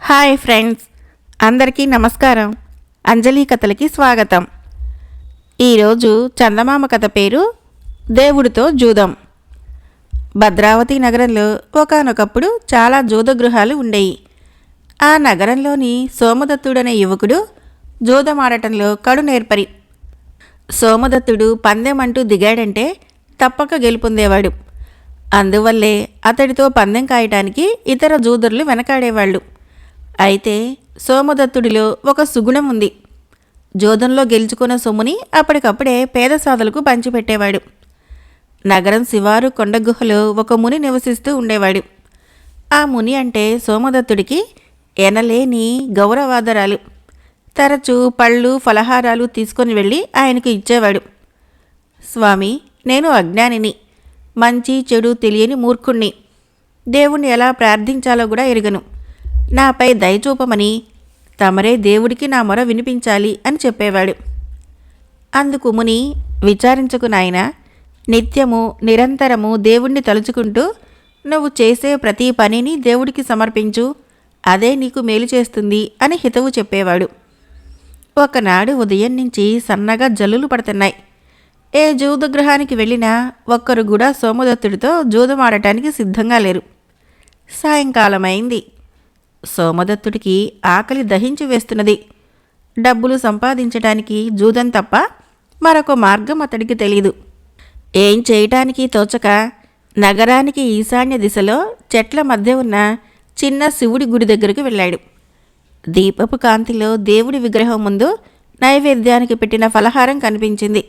Hi friends అందరికీ నమస్కారం. అంజలి కథలకి స్వాగతం. ఈరోజు చందమామ కథ పేరు దేవుడితో జూదం. భద్రావతి నగరంలో ఒకానొకప్పుడు చాలా జూద గృహాలు ఉండేవి ఆ నగరంలోని సోమదత్తుడనే యువకుడు జూదమాడటంలో కడు నేర్పరి. సోమదత్తుడు పందెం అంటూ దిగాడంటే తప్పక గెలుపొందేవాడు. అందువల్లే అతడితో పందెం కాయటానికి ఇతర జూదరులు వెనకాడేవాళ్ళు. అయితే సోమదత్తుడిలో ఒక సుగుణం ఉంది. జోదంలో గెలుచుకున్న సొమ్ముని అప్పటికప్పుడే పేద సాధులకు పంచిపెట్టేవాడు. నగరం శివారు కొండగుహలో ఒక ముని నివసిస్తూ ఉండేవాడు. ఆ ముని అంటే సోమదత్తుడికి ఎనలేని గౌరవాదరాలు. తరచూ పళ్ళు ఫలహారాలు తీసుకొని వెళ్ళి ఆయనకు ఇచ్చేవాడు. స్వామి నేను అజ్ఞానిని. మంచి చెడు తెలియని మూర్ఖుణ్ణి. దేవుణ్ణి ఎలా ప్రార్థించాలో కూడా ఎరుగను. నాపై దయచూపమని తమరే దేవుడికి నా మొర వినిపించాలి అని చెప్పేవాడు. అందుకు ముని విచారించకు నాయన నిత్యము నిరంతరము దేవుణ్ణి తలుచుకుంటూ నువ్వు చేసే ప్రతి పనిని దేవుడికి సమర్పించు అదే నీకు మేలు చేస్తుంది అని హితవు చెప్పేవాడు. ఒకనాడు ఉదయం నుంచి సన్నగా జల్లులు పడుతున్నాయి. ఏ జూదగృహానికి వెళ్ళినా ఒక్కరు కూడా సోమదత్తుడితో జూదమాడటానికి సిద్ధంగా లేరు. సాయంకాలమైంది. సోమదత్తుడికి ఆకలి దహించి వేస్తున్నది. డబ్బులు సంపాదించటానికి జూదం తప్ప మరొక మార్గం అతడికి తెలీదు. ఏం చేయటానికి తోచక నగరానికి ఈశాన్య దిశలో చెట్ల మధ్య ఉన్న చిన్న శివుడి గుడి దగ్గరికి వెళ్ళాడు. దీపపు కాంతిలో దేవుడి విగ్రహం ముందు నైవేద్యానికి పెట్టిన ఫలహారం కనిపించింది.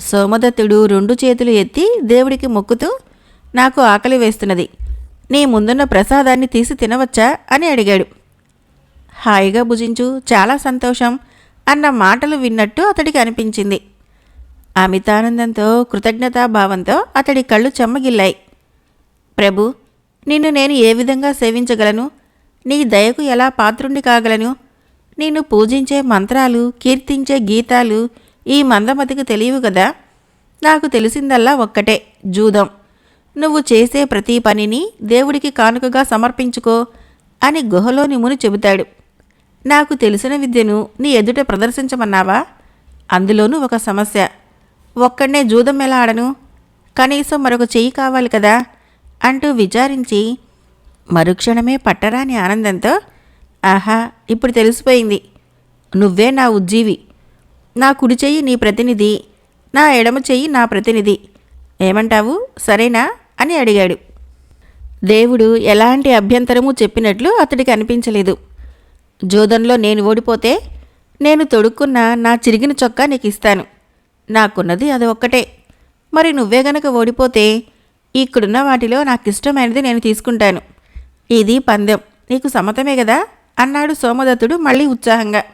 సోమదత్తుడు రెండు చేతులు ఎత్తి దేవుడికి మొక్కుతూ నాకు ఆకలి వేస్తున్నది. నీ ముందున్న ప్రసాదాన్ని తీసి తినవచ్చా? అని అడిగాడు. హాయిగా భుజించు చాలా సంతోషం అన్న మాటలు విన్నట్టు అతడికి అనిపించింది. అమితానందంతో కృతజ్ఞతాభావంతో అతడి కళ్ళు చెమ్మగిల్లాయి. ప్రభు నిన్ను నేను ఏ విధంగా సేవించగలను? నీ దయకు ఎలా పాత్రుండి కాగలను? నిన్ను పూజించే మంత్రాలు కీర్తించే గీతాలు ఈ మందమతికి తెలియవు కదా? నాకు తెలిసిందల్లా ఒక్కటే జూదం. నువ్వు చేసే ప్రతి పనిని దేవుడికి కానుకగా సమర్పించుకో అని గుహలోని ముని చెబుతాడు. నాకు తెలిసిన విద్యను నీ ఎదుట ప్రదర్శించమన్నావా? అందులోనూ ఒక సమస్య. ఒక్కడనే జూదం ఎలా ఆడను? కనీసం మరొక చెయ్యి కావాలి కదా? అంటూ విచారించి మరుక్షణమే పట్టరాని ఆనందంతో ఆహా ఇప్పుడు తెలిసిపోయింది. నువ్వే నా ఉజ్జీవి. నా కుడి చెయ్యి నీ ప్రతినిధి. నా ఎడమ చెయ్యి నా ప్రతినిధి. ఏమంటావు? సరేనా? అని అడిగాడు. దేవుడు ఎలాంటి అభ్యంతరము చెప్పినట్లు అతడికి అనిపించలేదు. జోదంలో నేను ఓడిపోతే నేను తొడుక్కున్న నా చిరిగిన చొక్కా నీకు ఇస్తాను. నాకున్నది అది ఒక్కటే. మరి నువ్వే గనక ఓడిపోతే ఇక్కడున్న వాటిలో నాకు ఇష్టమైనది నేను తీసుకుంటాను. ఇది పందెం. నీకు సమ్మతమే కదా అన్నాడు సోమదత్తుడు మళ్ళీ ఉత్సాహంగా.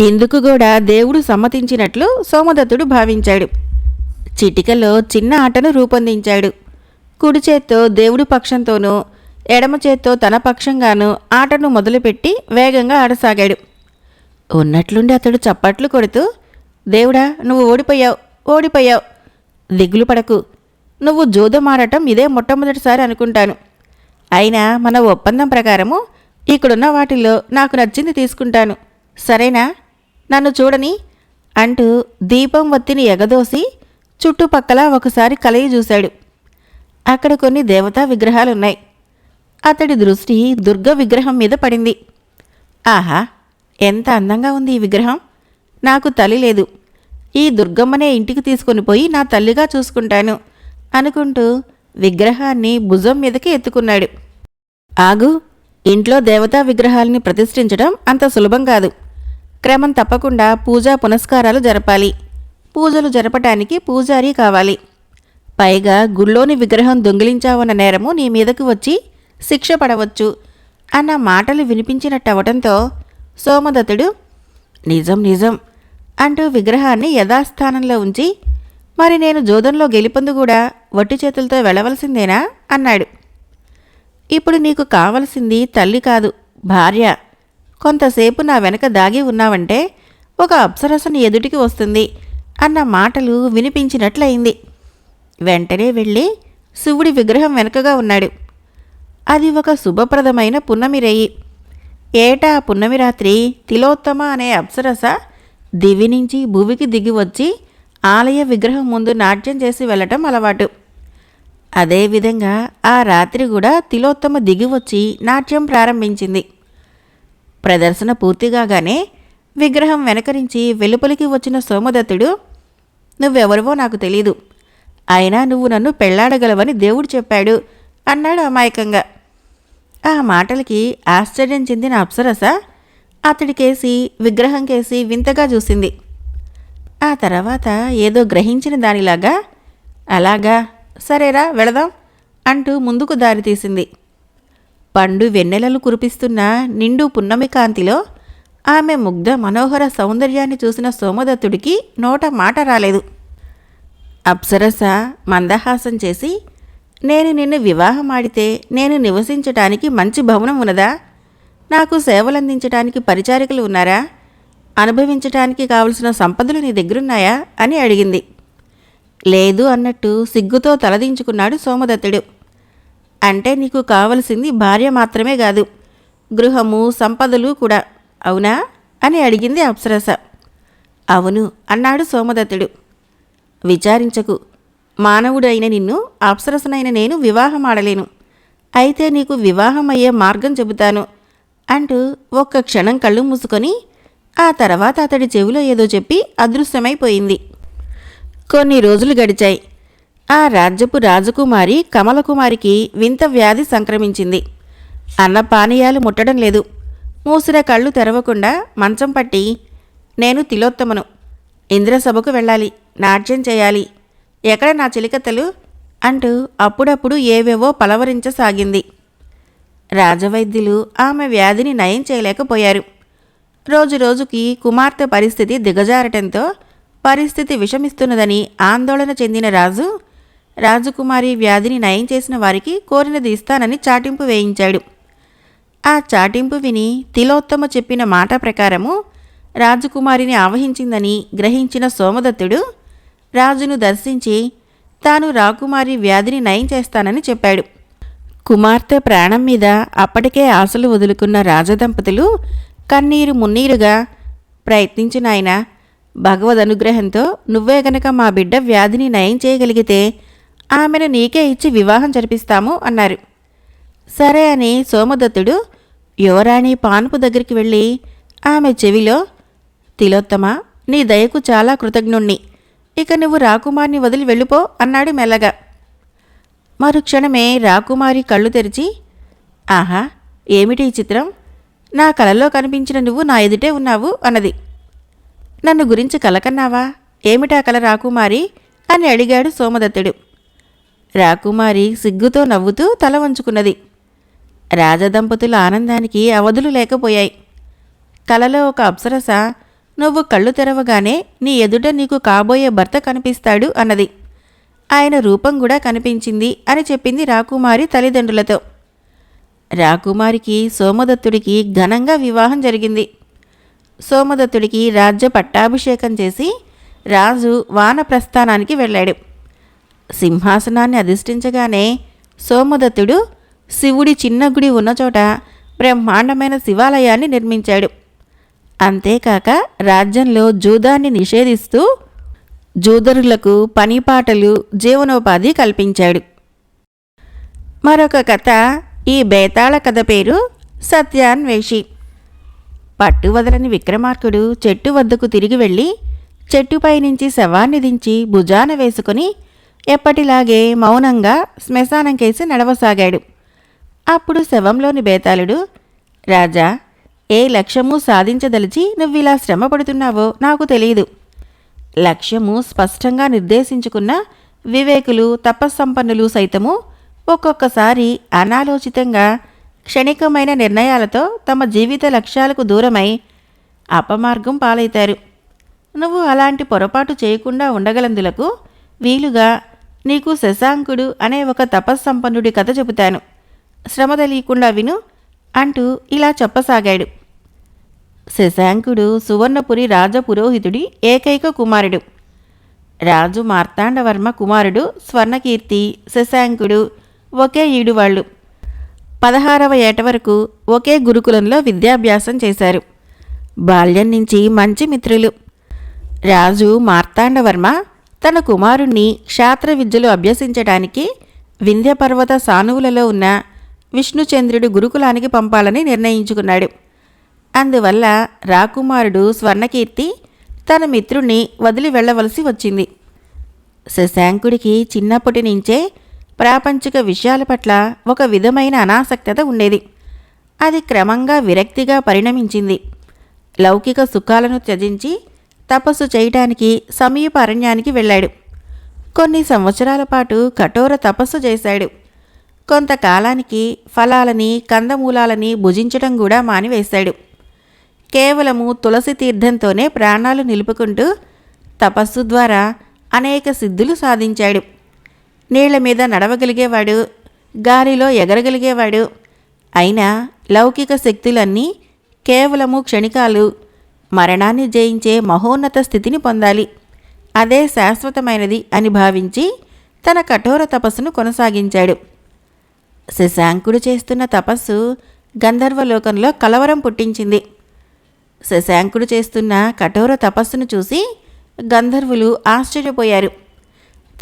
ఇందుకు కూడా దేవుడు సమ్మతించినట్లు సోమదత్తుడు భావించాడు. చిటికలో చిన్న ఆటను రూపొందించాడు. కుడి చేత్తో దేవుడి పక్షంతోనూ ఎడమ చేత్తో తన పక్షంగానూ ఆటను మొదలుపెట్టి వేగంగా ఆడసాగాడు. ఉన్నట్లుండి అతడు చప్పట్లు కొడుతూ దేవుడా నువ్వు ఓడిపోయావు ఓడిపోయావు. దిగులు పడకు. నువ్వు జూదమాడటం ఇదే మొట్టమొదటిసారి అనుకుంటాను. అయినా మన ఒప్పందం ప్రకారము ఇక్కడున్న వాటిల్లో నాకు నచ్చింది తీసుకుంటాను. సరేనా? నన్ను చూడని? అంటూ దీపం వత్తిని ఎగదోసి చుట్టుపక్కల ఒకసారి కలయి చూశాడు. అక్కడ కొన్ని దేవతా విగ్రహాలున్నాయి. అతడి దృష్టి దుర్గ విగ్రహం మీద పడింది. ఆహా ఎంత అందంగా ఉంది ఈ విగ్రహం. నాకు తల్లి లేదు. ఈ దుర్గమ్మనే ఇంటికి తీసుకొని పోయి నా తల్లిగా చూసుకుంటాను అనుకుంటూ విగ్రహాన్ని భుజం మీదకి ఎత్తుకున్నాడు. ఆగు ఇంట్లో దేవతా విగ్రహాలని ప్రతిష్ఠించడం అంత సులభం కాదు. క్రమం తప్పకుండా పూజా పునస్కారాలు జరపాలి. పూజలు జరపటానికి పూజారి కావాలి. పైగా గుళ్ళోని విగ్రహం దొంగిలించావన్న నేరము నీ మీదకు వచ్చి శిక్ష పడవచ్చు అన్న మాటలు వినిపించినట్టవటంతో సోమదత్తుడు నిజం నిజం అంటూ విగ్రహాన్ని యథాస్థానంలో ఉంచి మరి నేను జోదంలో గెలిపొందు కూడా వట్టి చేతులతో వెళ్ళవలసిందేనా? అన్నాడు. ఇప్పుడు నీకు కావలసింది తల్లి కాదు భార్య. కొంతసేపు నా వెనక దాగి ఉన్నావంటే ఒక అప్సరసని ఎదుటికి వస్తుంది. అన్న మాటలు వినిపించినట్లయింది. వెంటనే వెళ్ళి శివుడి విగ్రహం వెనుకగా ఉన్నాడు. అది ఒక శుభప్రదమైన పున్నమి రేయి. ఏటా పున్నమి రాత్రి తిలోత్తమ అనే అప్సరస దివి నుంచి భూమికి దిగి వచ్చి ఆలయ విగ్రహం ముందు నాట్యం చేసి వెళ్ళటం అలవాటు. అదేవిధంగా ఆ రాత్రి కూడా తిలోత్తమ దిగి వచ్చి నాట్యం ప్రారంభించింది. ప్రదర్శన పూర్తిగానే విగ్రహం వెనకరించి వెలుపలికి వచ్చిన సోమదత్తుడు నువ్వెవరివో నాకు తెలీదు. అయినా నువ్వు నన్ను పెళ్ళాడగలవని దేవుడు చెప్పాడు అన్నాడు అమాయకంగా. ఆ మాటలకి ఆశ్చర్యం చెందిన అప్సరస అతడికేసి విగ్రహం కేసి వింతగా చూసింది. ఆ తర్వాత ఏదో గ్రహించిన దానిలాగా అలాగా సరేరా వెళదాం అంటూ ముందుకు దారి తీసింది. పండు వెన్నెలలు కురిపిస్తున్న నిండు పున్నమి కాంతిలో ఆమె ముగ్ధ మనోహర సౌందర్యాన్ని చూసిన సోమదత్తుడికి నోట మాట రాలేదు. అప్సరస మందహాసం చేసి నేను నిన్ను వివాహమాడితే నేను నివసించటానికి మంచి భవనం ఉన్నదా? నాకు సేవలందించటానికి పరిచారికలు ఉన్నారా? అనుభవించటానికి కావలసిన సంపదలు నీ దగ్గరున్నాయా? అని అడిగింది. లేదు అన్నట్టు సిగ్గుతో తలదించుకున్నాడు సోమదత్తుడు. అంటే నీకు కావలసింది భార్య మాత్రమే కాదు గృహము సంపదలు కూడా. అవునా? అని అడిగింది అప్సరస. అవును అన్నాడు సోమదత్తుడు. విచారించకు. మానవుడైన నిన్ను అప్సరసనైన నేను వివాహం ఆడలేను అయితే నీకు వివాహం అయ్యే మార్గం చెబుతాను అంటూ ఒక్క క్షణం కళ్ళు మూసుకొని ఆ తర్వాత అతడి చెవిలో ఏదో చెప్పి అదృశ్యమైపోయింది. కొన్ని రోజులు గడిచాయి. ఆ రాజ్యపు రాజకుమారి కమలకుమారికి వింత వ్యాధి సంక్రమించింది. అన్న పానీయాలు ముట్టడం లేదు. మూసిన కళ్ళు తెరవకుండా మంచం పట్టి నేను తిలోత్తమను. ఇంద్రసభకు వెళ్ళాలి. నాట్యం చేయాలి. ఎక్కడ నా చిలికతలు అంటూ అప్పుడప్పుడు ఏవేవో పలవరించసాగింది. రాజవైద్యులు ఆమె వ్యాధిని నయం చేయలేకపోయారు. రోజురోజుకి కుమార్తె పరిస్థితి దిగజారటంతో పరిస్థితి విషమిస్తున్నదని ఆందోళన చెందిన రాజు రాజకుమారి వ్యాధిని నయం చేసిన వారికి కోరినది ఇస్తానని చాటింపు వేయించాడు. ఆ చాటింపు విని తిలోత్తమ చెప్పిన మాట ప్రకారము రాజకుమారిని ఆవహించిందని గ్రహించిన సోమదత్తుడు రాజును దర్శించి తాను రాకుమారి వ్యాధిని నయం చేస్తానని చెప్పాడు. కుమార్తె ప్రాణం మీద అప్పటికే ఆశలు వదులుకున్న రాజదంపతులు కన్నీరు మున్నీరుగా ప్రయత్నించిన ఆయన భగవద్ అనుగ్రహంతో నువ్వే గనక మా బిడ్డ వ్యాధిని నయం చేయగలిగితే ఆమెను నీకే ఇచ్చి వివాహం జరిపిస్తాము అన్నారు. సరే అని సోమదత్తుడు యువరాణి పాన్పు దగ్గరికి వెళ్ళి ఆమె చెవిలో తిలోత్తమ నీ దయకు చాలా కృతజ్ఞుణ్ణి. ఇక నువ్వు రాకుమారిని వదిలి వెళ్ళిపో అన్నాడు మెల్లగా. మరుక్షణమే రాకుమారి కళ్ళు తెరిచి ఆహా ఏమిటి ఈ చిత్రం? నా కలలో కనిపించిన నువ్వు నా ఎదుటే ఉన్నావు అన్నది. నన్ను గురించి కలకన్నావా ఏమిటా కల రాకుమారి? అని అడిగాడు సోమదత్తుడు. రాకుమారి సిగ్గుతో నవ్వుతూ తల వంచుకున్నది. రాజదంపతుల ఆనందానికి అవధులు లేకపోయాయి. కలలో ఒక అప్సరస నువ్వు కళ్ళు తెరవగానే నీ ఎదుట నీకు కాబోయే భర్త కనిపిస్తాడు అన్నది. ఆయన రూపం కూడా కనిపించింది అని చెప్పింది రాకుమారి తల్లిదండ్రులతో. రాకుమారికి సోమదత్తుడికి ఘనంగా వివాహం జరిగింది. సోమదత్తుడికి రాజ్య పట్టాభిషేకం చేసి రాజు వానప్రస్థానానికి వెళ్ళాడు. సింహాసనాన్ని అధిష్ఠించగానే సోమదత్తుడు శివుడి చిన్న గుడి ఉన్న చోట బ్రహ్మాండమైన శివాలయాన్ని నిర్మించాడు. అంతేకాక రాజ్యంలో జూదాన్ని నిషేధిస్తూ జూదరులకు పనిపాటలు జీవనోపాధి కల్పించాడు. మరొక కథ ఈ బేతాళ కథ పేరు సత్యాన్వేషి. పట్టువదలని విక్రమార్కుడు చెట్టు వద్దకు తిరిగి వెళ్ళి చెట్టుపై నుంచి శవాన్ని దించి భుజాన వేసుకుని ఎప్పటిలాగే మౌనంగా శ్మశానం కేసి నడవసాగాడు. అప్పుడు శవంలోని బేతాళుడు రాజా ఏ లక్ష్యము సాధించదలిచి నువ్విలా శ్రమ పడుతున్నావో నాకు తెలియదు. లక్ష్యము స్పష్టంగా నిర్దేశించుకున్న వివేకులు తపస్సంపన్నులు సైతము ఒక్కొక్కసారి అనాలోచితంగా క్షణికమైన నిర్ణయాలతో తమ జీవిత లక్ష్యాలకు దూరమై అపమార్గం పాలవుతారు నువ్వు అలాంటి పొరపాటు చేయకుండా ఉండగలందులకు వీలుగా నీకు శశాంకుడు అనే ఒక తపస్సంపన్నుడి కథ చెబుతాను. శ్రమ తెలియకుండా విను అంటూ ఇలా చెప్పసాగాడు. శశాంకుడు సువర్ణపురి రాజపురోహితుడి ఏకైక కుమారుడు. రాజు మార్తాండవర్మ కుమారుడు స్వర్ణకీర్తి శశాంకుడు ఒకే ఈడువాళ్ళు. పదహారవ ఏట వరకు ఒకే గురుకులంలో విద్యాభ్యాసం చేశారు. బాల్యం నుంచి మంచి మిత్రులు. రాజు మార్తాండవర్మ తన కుమారుణ్ణి క్షాత్ర విద్యలు అభ్యసించడానికి వింధ్యపర్వత సానువులలో ఉన్న విష్ణుచంద్రుడు గురుకులానికి పంపాలని నిర్ణయించుకున్నాడు. అందువల్ల రాకుమారుడు స్వర్ణకీర్తి తన మిత్రుణ్ణి వదిలి వెళ్ళవలసి వచ్చింది. శశాంకుడికి చిన్నప్పటి నుంచే ప్రాపంచిక విషయాల పట్ల ఒక విధమైన అనాసక్తత ఉండేది. అది క్రమంగా విరక్తిగా పరిణమించింది. లౌకిక సుఖాలను త్యజించి తపస్సు చేయటానికి సమీప అరణ్యానికి వెళ్ళాడు. కొన్ని సంవత్సరాల పాటు కఠోర తపస్సు చేశాడు. కొంతకాలానికి ఫలాలని కందమూలాలని భుజించడం కూడా మానివేశాడు. కేవలము తులసి తీర్థంతోనే ప్రాణాలు నిలుపుకుంటూ తపస్సు ద్వారా అనేక సిద్ధులు సాధించాడు. నీళ్ళ మీద నడవగలిగేవాడు గాలిలో ఎగరగలిగేవాడు. అయినా లౌకిక శక్తులన్నీ కేవలము క్షణికాలు మరణాన్ని జయించే మహోన్నత స్థితిని పొందాలి. అదే శాశ్వతమైనది అని భావించి తన కఠోర తపస్సును కొనసాగించాడు. శశాంకుడు చేస్తున్న తపస్సు గంధర్వలోకంలో కలవరం పుట్టించింది. శశాంకుడు చేస్తున్న కఠోర తపస్సును చూసి గంధర్వులు ఆశ్చర్యపోయారు.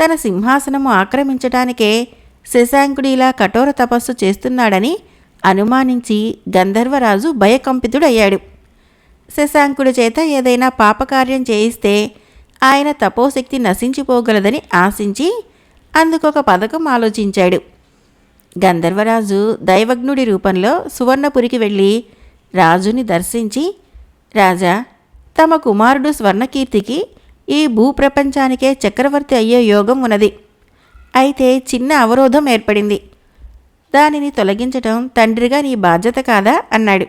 తన సింహాసనము ఆక్రమించటానికే శశాంకుడు ఇలా కఠోర తపస్సు చేస్తున్నాడని అనుమానించి గంధర్వరాజు భయకంపితుడయ్యాడు. శశాంకుడి చేత ఏదైనా పాపకార్యం చేయిస్తే ఆయన తపోశక్తి నశించిపోగలదని ఆశించి అందుకొక పథకం ఆలోచించాడు. గంధర్వరాజు దైవజ్ఞుడి రూపంలో సువర్ణపురికి వెళ్ళి రాజుని దర్శించి రాజా తమ కుమారుడు స్వర్ణకీర్తికి ఈ భూప్రపంచానికే చక్రవర్తి అయ్యే యోగం ఉన్నది. అయితే చిన్న అవరోధం ఏర్పడింది. దానిని తొలగించటం తండ్రిగా నీ బాధ్యత కాదా? అన్నాడు.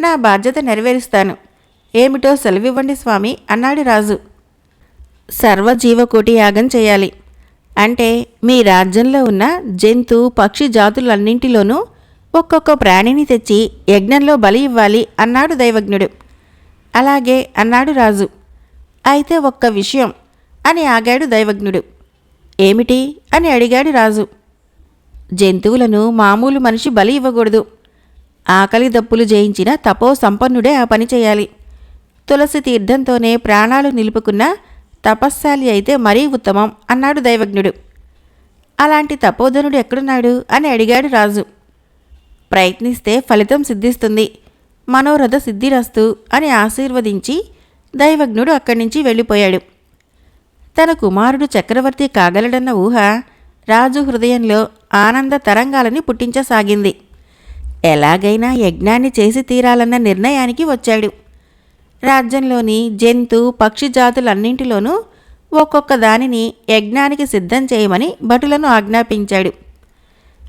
నా బాధ్యత నెరవేరుస్తాను. ఏమిటో సెలవివ్వండి స్వామి అన్నాడు రాజు. సర్వజీవకోటి యాగం చేయాలి. అంటే మీ రాజ్యంలో ఉన్న జంతు పక్షి జాతులన్నింటిలోనూ ఒక్కొక్క ప్రాణిని తెచ్చి యజ్ఞంలో బలి ఇవ్వాలి అన్నాడు దైవజ్ఞుడు. అలాగే అన్నాడు రాజు అయితే ఒక్క విషయం అని ఆగాడు దైవజ్ఞుడు. ఏమిటి? అని అడిగాడు రాజు. జంతువులను మామూలు మనిషి బలి ఇవ్వకూడదు. ఆకలి దప్పులు జయించిన తపో సంపన్నుడే ఆ పని చేయాలి. తులసి తీర్థంతోనే ప్రాణాలు నిలుపుకున్న తపస్శాలి అయితే మరీ ఉత్తమం అన్నాడు దైవజ్ఞుడు. అలాంటి తపోధనుడు ఎక్కడున్నాడు? అని అడిగాడు రాజు. ప్రయత్నిస్తే ఫలితం సిద్ధిస్తుంది. మనోరథ సిద్ధిరస్తు అని ఆశీర్వదించి దైవజ్ఞుడు అక్కడి నుంచి వెళ్ళిపోయాడు. తన కుమారుడు చక్రవర్తి కాగలడన్న ఊహ రాజు హృదయంలో ఆనంద తరంగాలని పుట్టించసాగింది. ఎలాగైనా యజ్ఞాన్ని చేసి తీరాలన్న నిర్ణయానికి వచ్చాడు. రాజ్యంలోని జంతు పక్షి జాతులన్నింటిలోనూ ఒక్కొక్క దానిని యజ్ఞానికి సిద్ధం చేయమని భటులను ఆజ్ఞాపించాడు.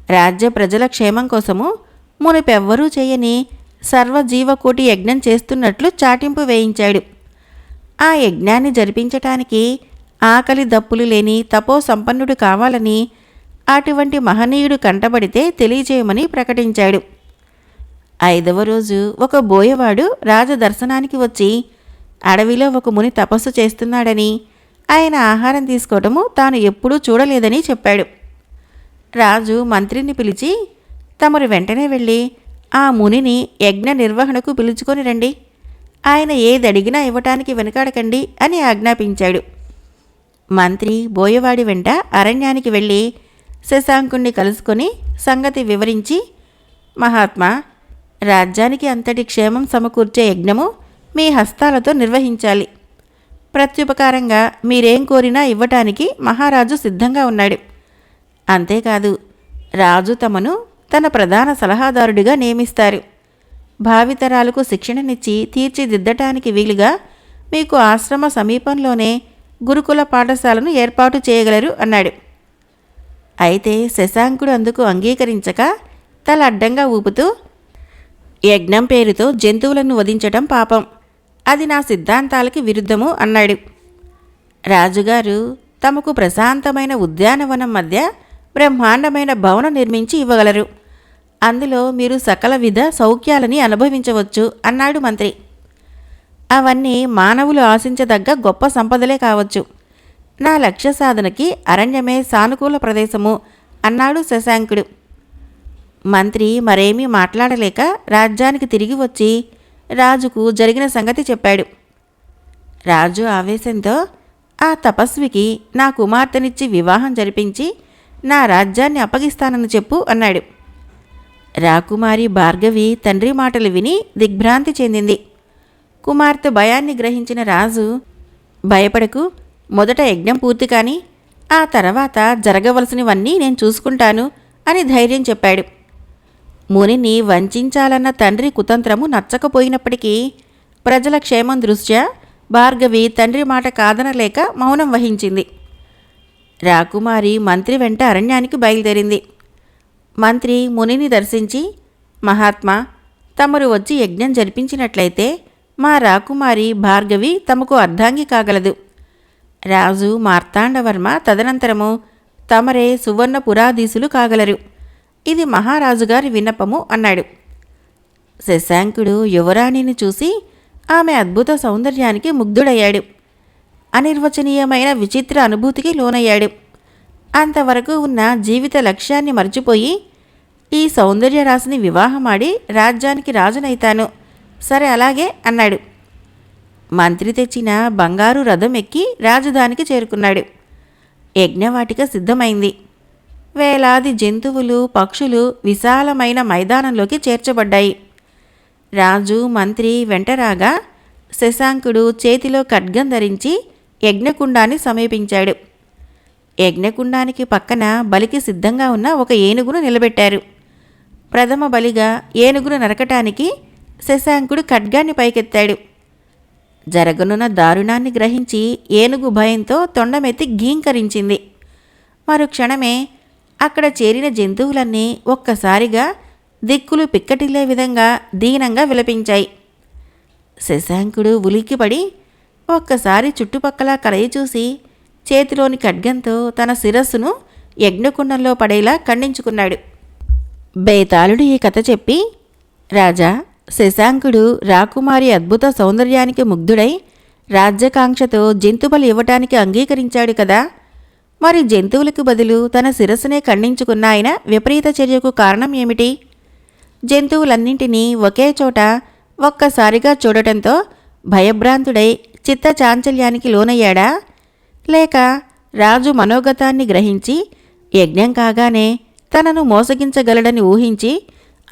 రాజ్య ప్రజల క్షేమం కోసము మునిపెవ్వరూ చేయని సర్వజీవకోటి యజ్ఞం చేస్తున్నట్లు చాటింపు వేయించాడు. ఆ యజ్ఞాన్ని జరిపించటానికి ఆకలి దప్పులు లేని తపో సంపన్నుడు కావాలని అటువంటి మహనీయుడు కంటబడితే తెలియజేయమని ప్రకటించాడు. ఐదవ రోజు ఒక బోయవాడు రాజదర్శనానికి వచ్చి అడవిలో ఒక ముని తపస్సు చేస్తున్నాడని ఆయన ఆహారం తీసుకోవటము తాను ఎప్పుడూ చూడలేదని చెప్పాడు. రాజు మంత్రిని పిలిచి తమరు వెంటనే వెళ్ళి ఆ మునిని యజ్ఞ నిర్వహణకు పిలుచుకొని రండి. ఆయన ఏది అడిగినా ఇవ్వటానికి వెనకాడకండి అని ఆజ్ఞాపించాడు. మంత్రి బోయవాడి వెంట అరణ్యానికి వెళ్ళి శశాంకుణ్ణి కలుసుకొని సంగతి వివరించి మహాత్మా రాజ్యానికి అంతటి క్షేమం సమకూర్చే యజ్ఞము మీ హస్తాలతో నిర్వహించాలి. ప్రత్యుపకారంగా మీరేం కోరినా ఇవ్వటానికి మహారాజు సిద్ధంగా ఉన్నాడు. అంతేకాదు రాజు తమను తన ప్రధాన సలహాదారుడిగా నియమిస్తారు. భావితరాలకు శిక్షణనిచ్చి తీర్చిదిద్దటానికి వీలుగా మీకు ఆశ్రమ సమీపంలోనే గురుకుల పాఠశాలను ఏర్పాటు చేయగలరు అన్నాడు. అయితే శశాంకుడు అందుకు అంగీకరించక తల అడ్డంగా ఊపుతూ యజ్ఞం పేరుతో జంతువులను వధించటం పాపం. అది నా సిద్ధాంతాలకి విరుద్ధము అన్నాడు. రాజుగారు తమకు ప్రశాంతమైన ఉద్యానవనం మధ్య బ్రహ్మాండమైన భవనం నిర్మించి ఇవ్వగలరు. అందులో మీరు సకల విధ సౌఖ్యాలని అనుభవించవచ్చు అన్నాడు మంత్రి. అవన్నీ మానవులు ఆశించదగ్గ గొప్ప సంపదలే కావచ్చు. నా లక్ష్య సాధనకి అరణ్యమే సానుకూల ప్రదేశము అన్నాడు శశాంకుడు. మంత్రి మరేమీ మాట్లాడలేక రాజ్యానికి తిరిగి వచ్చి రాజుకు జరిగిన సంగతి చెప్పాడు. రాజు ఆవేశంతో ఆ తపస్వికి నా కుమార్తెనిచ్చి వివాహం జరిపించి నా రాజ్యాన్ని అప్పగిస్తానని చెప్పు అన్నాడు. రాకుమారి భార్గవి తండ్రి మాటలు విని దిగ్భ్రాంతి చెందింది. కుమార్తె భయాన్ని గ్రహించిన రాజు భయపడకు మొదట యజ్ఞం పూర్తి కాని ఆ తర్వాత జరగవలసినవన్నీ నేను చూసుకుంటాను అని ధైర్యం చెప్పాడు. మునిని వంచాలన్న తండ్రి కుతంత్రము నచ్చకపోయినప్పటికీ ప్రజల క్షేమం దృష్ట్యా భార్గవి తండ్రి మాట కాదనలేక మౌనం వహించింది. రాకుమారి మంత్రి వెంట అరణ్యానికి బయలుదేరింది. మంత్రి మునిని దర్శించి మహాత్మా తమరు వచ్చి యజ్ఞం జరిపించినట్లయితే మా రాకుమారి భార్గవి తమకు అర్ధాంగి కాగలదు. రాజు మార్తాండవర్మ తదనంతరము తమరే సువర్ణ పురాధీసులు కాగలరు. ఇది మహారాజుగారి విన్నపము అన్నాడు. శశాంకుడు యువరాణిని చూసి ఆమె అద్భుత సౌందర్యానికి ముగ్ధుడయ్యాడు. అనిర్వచనీయమైన విచిత్ర అనుభూతికి లోనయ్యాడు. అంతవరకు ఉన్న జీవిత లక్ష్యాన్ని మర్చిపోయి ఈ సౌందర్యరాశిని వివాహమాడి రాజ్యానికి రాజునైతాను. సరే అలాగే అన్నాడు. మంత్రి తెచ్చిన బంగారు రథం ఎక్కి రాజధానికి చేరుకున్నాడు. యజ్ఞవాటిక సిద్ధమైంది. వేలాది జంతువులు పక్షులు విశాలమైన మైదానంలోకి చేర్చబడ్డాయి. రాజు మంత్రి వెంటరాగా శశాంకుడు చేతిలో ఖడ్గం ధరించి యజ్ఞకుండాన్ని సమీపించాడు. యజ్ఞకుండానికి పక్కన బలికి సిద్ధంగా ఉన్న ఒక ఏనుగును నిలబెట్టారు. ప్రథమ బలిగా ఏనుగును నరకటానికి శశాంకుడు ఖడ్గాన్ని పైకెత్తాడు. జరగనున్న దారుణాన్ని గ్రహించి ఏనుగు భయంతో తొండమెత్తి గీంకరించింది మరు క్షణమే అక్కడ చేరిన జంతువులన్నీ ఒక్కసారిగా దిక్కులు పిక్కటిల్లే విధంగా దీనంగా విలపించాయి. శశాంకుడు ఉలిక్కిపడి ఒక్కసారి చుట్టుపక్కల కలయి చూసి చేతిలోని ఖడ్గంతో తన శిరస్సును యజ్ఞకుండంలో పడేలా ఖండించుకున్నాడు. బేతాళుడు ఈ కథ చెప్పి రాజా శశాంకుడు రాకుమారి అద్భుత సౌందర్యానికి ముగ్ధుడై రాజ్యకాంక్షతో జంతుబలి ఇవ్వటానికి అంగీకరించాడు కదా. మరి జంతువులకు బదులు తన శిరస్సునే ఖండించుకున్న ఆయన విపరీత చర్యకు కారణం ఏమిటి? జంతువులన్నింటినీ ఒకే చోట ఒక్కసారిగా చూడటంతో భయభ్రాంతుడై చిత్త చాంచల్యానికి లోనయ్యాడా? లేక రాజు మనోగతాన్ని గ్రహించి యజ్ఞం కాగానే తనను మోసగించగలడని ఊహించి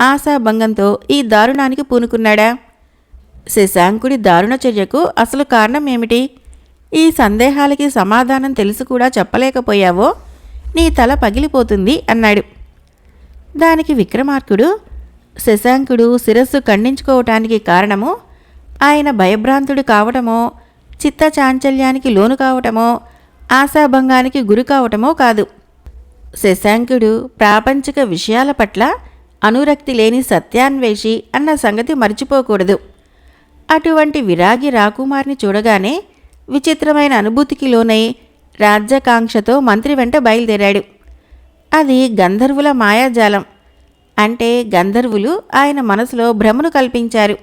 ఆశాభంగంతో ఈ దారుణానికి పూనుకున్నాడా? శశాంకుడి దారుణ చర్యకు అసలు కారణం ఏమిటి? ఈ సందేహాలకి సమాధానం తెలుసు కూడా చెప్పలేకపోయావో? నీ తల పగిలిపోతుంది అన్నాడు. దానికి విక్రమార్కుడు శశాంకుడు శిరస్సు ఖండించుకోవటానికి కారణము ఆయన భయభ్రాంతుడు కావటమో చిత్త చాంచల్యానికి లోను కావటమో ఆశాభంగానికి గురి కావటమో కాదు. శశాంకుడు ప్రాపంచిక విషయాల పట్ల అనురక్తి లేని సత్యాన్వేషి అన్న సంగతి మర్చిపోకూడదు. అటువంటి విరాగి రాకుమార్ని చూడగానే విచిత్రమైన అనుభూతికి లోనై రాజ్యకాంక్షతో మంత్రి వెంట బయలుదేరాడు. అది గంధర్వుల మాయాజాలం. అంటే గంధర్వులు ఆయన మనసులో భ్రమను కల్పించారు.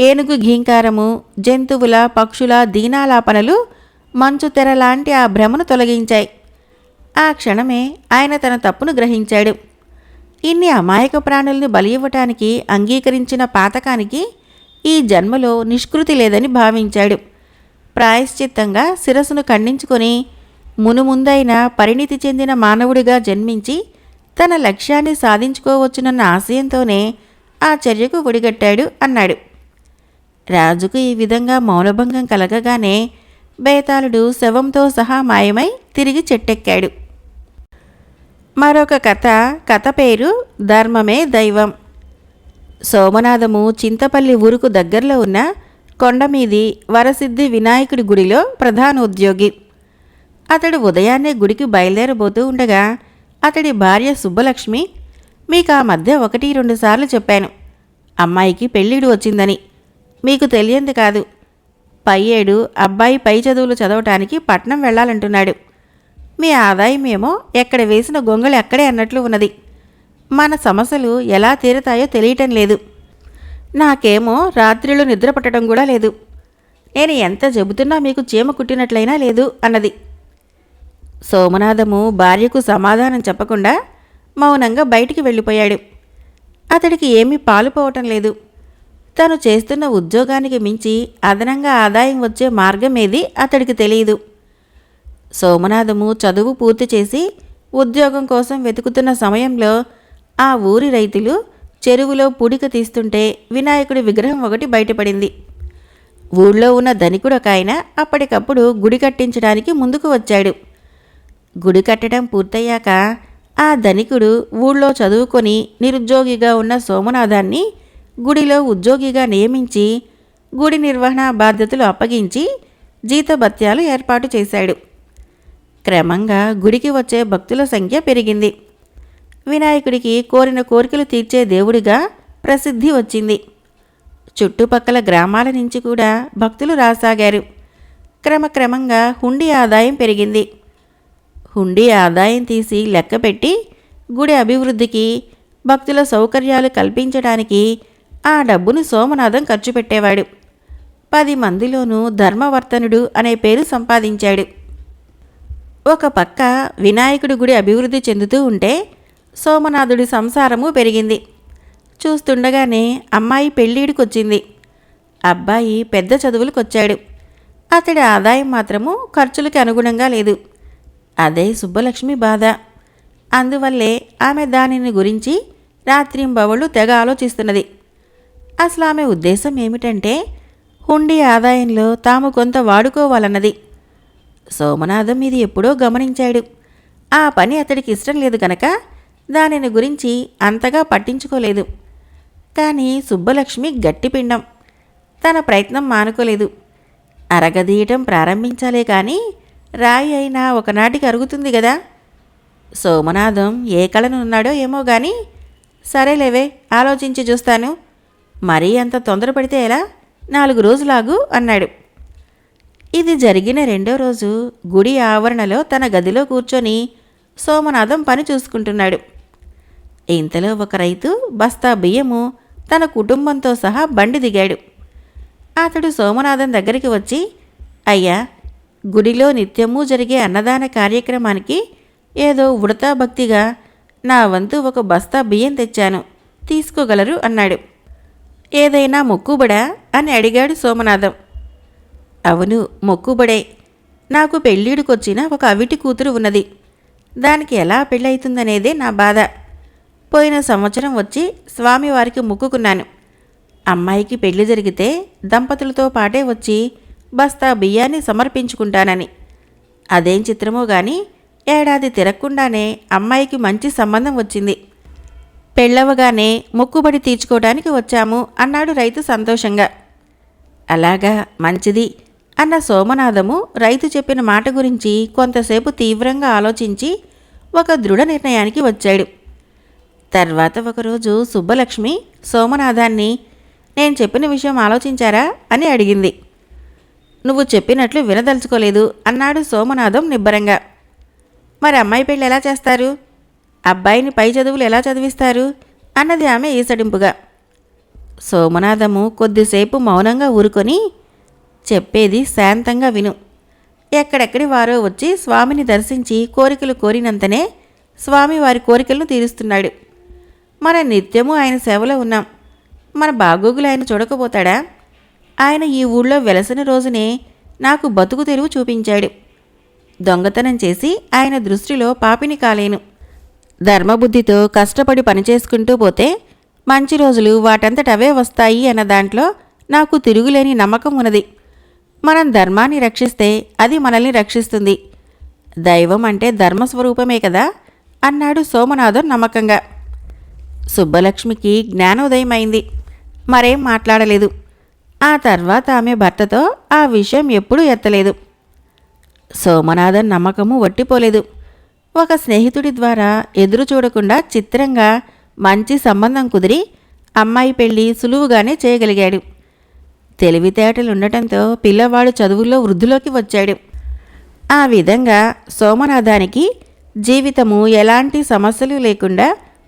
ఏనుగు ఘీంకారము జంతువుల పక్షుల దీనాలాపనలు మంచు తెరలాంటి ఆ భ్రమను తొలగించాయి. ఆ క్షణమే ఆయన తన తప్పును గ్రహించాడు. ఇన్ని అమాయక ప్రాణుల్ని బలి ఇవ్వటానికి అంగీకరించిన పాతకానికి ఈ జన్మలో నిష్కృతి లేదని భావించాడు. ప్రాయశ్చిత్తంగా శిరస్సును ఖండించుకొని మునుముందైన పరిణితి చెందిన మానవుడిగా జన్మించి తన లక్ష్యాన్ని సాధించుకోవచ్చునన్న ఆశయంతోనే ఆ చర్యకు ఒడిగట్టాడు అన్నాడు. రాజుకు ఈ విధంగా మౌనభంగం కలగగానే బేతాళుడు శవంతో సహా మాయమై తిరిగి చెట్టెక్కాడు. మరొక కథ కథ పేరు ధర్మమే దైవం. సోమనాథము చింతపల్లి ఊరుకు దగ్గరలో ఉన్న కొండమీది వరసిద్ధి వినాయకుడి గుడిలో ప్రధాన ఉద్యోగి. అతడు ఉదయాన్నే గుడికి బయలుదేరబోతూ ఉండగా అతడి భార్య సుబ్బలక్ష్మి మీకు ఆ మధ్య ఒకటి రెండు సార్లు చెప్పాను. అమ్మాయికి పెళ్ళిడు వచ్చిందని. మీకు తెలియంది కాదు. పై ఏడు అబ్బాయి పై చదువులు చదవటానికి పట్నం వెళ్ళాలంటున్నాడు. మీ ఆదాయం ఏమో ఎక్కడ వేసిన గొంగళి అక్కడే అన్నట్లు ఉన్నది. మన సమస్యలు ఎలా తీరతాయో తెలియటం లేదు. నాకేమో రాత్రిలో నిద్ర పట్టడం కూడా లేదు. నేను ఎంత చెబుతున్నా మీకు చీమ కుట్టినట్లయినా లేదు అన్నది. సోమనాథము భార్యకు సమాధానం చెప్పకుండా మౌనంగా బయటికి వెళ్ళిపోయాడు. అతడికి ఏమీ పాలుపోవటం లేదు. తను చేస్తున్న ఉద్యోగానికి మించి అదనంగా ఆదాయం వచ్చే మార్గం ఏది అతడికి తెలియదు. సోమనాథము చదువు పూర్తి చేసి ఉద్యోగం కోసం వెతుకుతున్న సమయంలో ఆ ఊరి రైతులు చెరువులో పుడిక తీస్తుంటే వినాయకుడి విగ్రహం ఒకటి బయటపడింది. ఊళ్ళో ఉన్న ధనికుడు ఒక ఆయన అప్పటికప్పుడు గుడి కట్టించడానికి ముందుకు వచ్చాడు. గుడి కట్టడం పూర్తయ్యాక ఆ ధనికుడు ఊళ్ళో చదువుకొని నిరుద్యోగిగా ఉన్న సోమనాథాన్ని గుడిలో ఉద్యోగిగా నియమించి గుడి నిర్వహణ బాధ్యతలు అప్పగించి జీతభత్యాలు ఏర్పాటు చేశాడు. క్రమంగా గుడికి వచ్చే భక్తుల సంఖ్య పెరిగింది. వినాయకుడికి కోరిన కోరికలు తీర్చే దేవుడిగా ప్రసిద్ధి వచ్చింది. చుట్టుపక్కల గ్రామాల నుంచి కూడా భక్తులు రాసాగారు. క్రమక్రమంగా హుండీ ఆదాయం పెరిగింది. హుండీ ఆదాయం తీసి లెక్కపెట్టి గుడి అభివృద్ధికి భక్తుల సౌకర్యాలు కల్పించడానికి ఆ డబ్బును సోమనాథం ఖర్చు పెట్టేవాడు. పది మందిలోనూ ధర్మవర్తనుడు అనే పేరు సంపాదించాడు. ఒక పక్క వినాయకుడి గుడి అభివృద్ధి చెందుతూ ఉంటే సోమనాథుడి సంసారము పెరిగింది. చూస్తుండగానే అమ్మాయి పెళ్ళిడికొచ్చింది. అబ్బాయి పెద్ద చదువులకొచ్చాడు. అతడి ఆదాయం మాత్రము ఖర్చులకి అనుగుణంగా లేదు. అదే సుబ్బలక్ష్మి బాధ. అందువల్లే ఆమె దానిని గురించి రాత్రింబవళ్ళు తెగ ఆలోచిస్తున్నది. అసలు ఆమె ఉద్దేశం ఏమిటంటే హుండీ ఆదాయంలో తాము కొంత వాడుకోవాలన్నది. సోమనాథం ఇది ఎప్పుడో గమనించాడు. ఆ పని అతడికి ఇష్టం లేదు కనుక దానిని గురించి అంతగా పట్టించుకోలేదు. కానీ సుబ్బలక్ష్మి గట్టిపిండం. తన ప్రయత్నం మానుకోలేదు. అరగదీయటం ప్రారంభించాలే కానీ రాయి అయినా ఒకనాటికి అరుగుతుంది కదా సోమనాథం ఏ కళను ఉన్నాడో ఏమో గాని సరేలేవే ఆలోచించి చూస్తాను. మరీ అంత తొందరపడితే ఎలా? నాలుగు రోజులాగు అన్నాడు. ఇది జరిగిన రెండో రోజు గుడి ఆవరణలో తన గదిలో కూర్చొని సోమనాథం పని చూసుకుంటున్నాడు. ఇంతలో ఒక రైతు బస్తా బియ్యము తన కుటుంబంతో సహా బండి దిగాడు. అతడు సోమనాథం దగ్గరికి వచ్చి అయ్యా గుడిలో నిత్యము జరిగే అన్నదాన కార్యక్రమానికి ఏదో ఉడతా భక్తిగా నా వంతు ఒక బస్తా బియ్యం తెచ్చాను తీసుకోగలరు అన్నాడు. ఏదైనా మొక్కుబడా అని అడిగాడు సోమనాథం. అవును మొక్కుబడే. నాకు పెళ్ళిడికొచ్చిన ఒక అవిటి కూతురు ఉన్నది. దానికి ఎలా పెళ్ళవుతుందనేదే నా బాధ. పోయిన సంవత్సరం వచ్చి స్వామివారికి మొక్కుకున్నాను. అమ్మాయికి పెళ్ళి జరిగితే దంపతులతో పాటే వచ్చి బస్తా బియ్యాన్ని సమర్పించుకుంటానని. అదేం చిత్రమో గాని ఏడాది తిరగకుండానే అమ్మాయికి మంచి సంబంధం వచ్చింది. పెళ్ళవగానే మొక్కుబడి తీర్చుకోవడానికి వచ్చాము అన్నాడు రైతు సంతోషంగా. అలాగా మంచిది అన్న సోమనాథము రైతు చెప్పిన మాట గురించి కొంతసేపు తీవ్రంగా ఆలోచించి ఒక దృఢ నిర్ణయానికి వచ్చాడు. తర్వాత ఒకరోజు సుబ్బలక్ష్మి సోమనాథాన్ని నేను చెప్పిన విషయం ఆలోచించారా? అని అడిగింది. నువ్వు చెప్పినట్లు వినదలుచుకోలేదు అన్నాడు సోమనాథం నిబ్బరంగా. మరి అమ్మాయి పెళ్ళి ఎలా చేస్తారు? అబ్బాయిని పై చదువులు ఎలా చదివిస్తారు? అన్నది ఆమె ఈసడింపుగా. సోమనాథము కొద్దిసేపు మౌనంగా ఊరుకొని చెప్పేది శాంతంగా విను. ఎక్కడెక్కడి వారో వచ్చి స్వామిని దర్శించి కోరికలు కోరినంతనే స్వామి వారి కోరికలను తీరుస్తున్నాడు. మన నిత్యము ఆయన సేవలో ఉన్నాం. మన బాగోగులు ఆయన చూడకపోతాడా? ఆయన ఈ ఊళ్ళో వెలసిన రోజునే నాకు బతుకు తెరువు చూపించాడు. దొంగతనం చేసి ఆయన దృష్టిలో పాపిని కాలేను. ధర్మబుద్ధితో కష్టపడి పనిచేసుకుంటూ పోతే మంచి రోజులు వాటంతటవే వస్తాయి అన్న దాంట్లో నాకు తిరుగులేని నమ్మకం ఉన్నది. మనం ధర్మాన్ని రక్షిస్తే అది మనల్ని రక్షిస్తుంది. దైవం అంటే ధర్మస్వరూపమే కదా? అన్నాడు సోమనాథం నమ్మకంగా. సుబ్బలక్ష్మికి జ్ఞానోదయమైంది. మరేం మాట్లాడలేదు. ఆ తర్వాత ఆమె భర్తతో ఆ విషయం ఎప్పుడూ ఎత్తలేదు. సోమనాథన్ నమ్మకము వట్టిపోలేదు. ఒక స్నేహితుడి ద్వారా ఎదురు చూడకుండా చిత్రంగా మంచి సంబంధం కుదిరి అమ్మాయి పెళ్ళి సులువుగానే చేయగలిగాడు. తెలివితేటలుండటంతో పిల్లవాడు చదువుల్లో వృద్ధిలోకి వచ్చాడు. ఆ విధంగా సోమనాథానికి జీవితము ఎలాంటి సమస్యలు లేకుండా